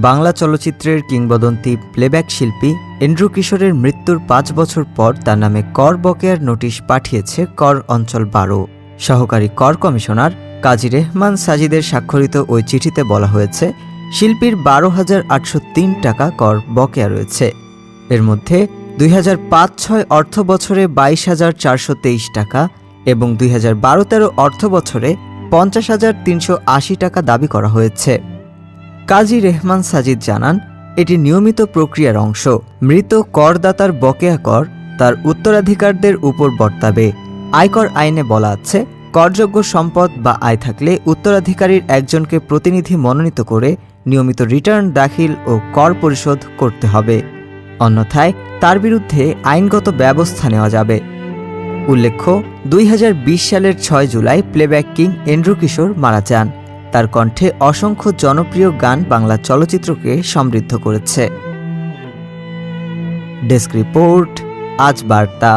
বাংলা চলচ্চিত্রের কিংবদন্তি প্লেব্যাক শিল্পী এন্ড্রু কিশোরের মৃত্যুর পাঁচ বছর পর তার নামে কর বকেয়ার নোটিশ পাঠিয়েছে কর অঞ্চল বারো। সহকারী কর কমিশনার কাজী রেহমান সাজিদের স্বাক্ষরিত ওই চিঠিতে বলা হয়েছে, শিল্পীর বারো হাজার আটশো তিন টাকা কর বকেয়া রয়েছে। এর মধ্যে দুই হাজার পাঁচ ছয় অর্থ বছরে বাইশ হাজার চারশো তেইশ টাকা এবং দুই হাজার বারো তেরো অর্থ বছরে পঞ্চাশ হাজার তিনশো আশি টাকা দাবি করা হয়েছে। কাজী রেহমান সাজিদ জানান, এটি নিয়মিত প্রক্রিয়ার অংশ। মৃত করদাতার বকেয়া কর তার উত্তরাধিকারদের উপর বর্তাবে। আয়কর আইনে বলা আছে, করযোগ্য সম্পদ বা আয় থাকলে উত্তরাধিকারীর একজনকে প্রতিনিধি মনোনীত করে নিয়মিত রিটার্ন, দাখিল ও কর পরিশোধ করতে হবে। অন্যথায় তার বিরুদ্ধে আইনগত ব্যবস্থা নেওয়া যাবে। উল্লেখ্য, দুই হাজার বিশ সালের ছয় July playback king Andrew Kishore মারা যান। তার কণ্ঠে অসংখ্য জনপ্রিয় গান বাংলা চলচ্চিত্রকে সমৃদ্ধ করেছে। ডেস্ক রিপোর্ট আজ বার্তা।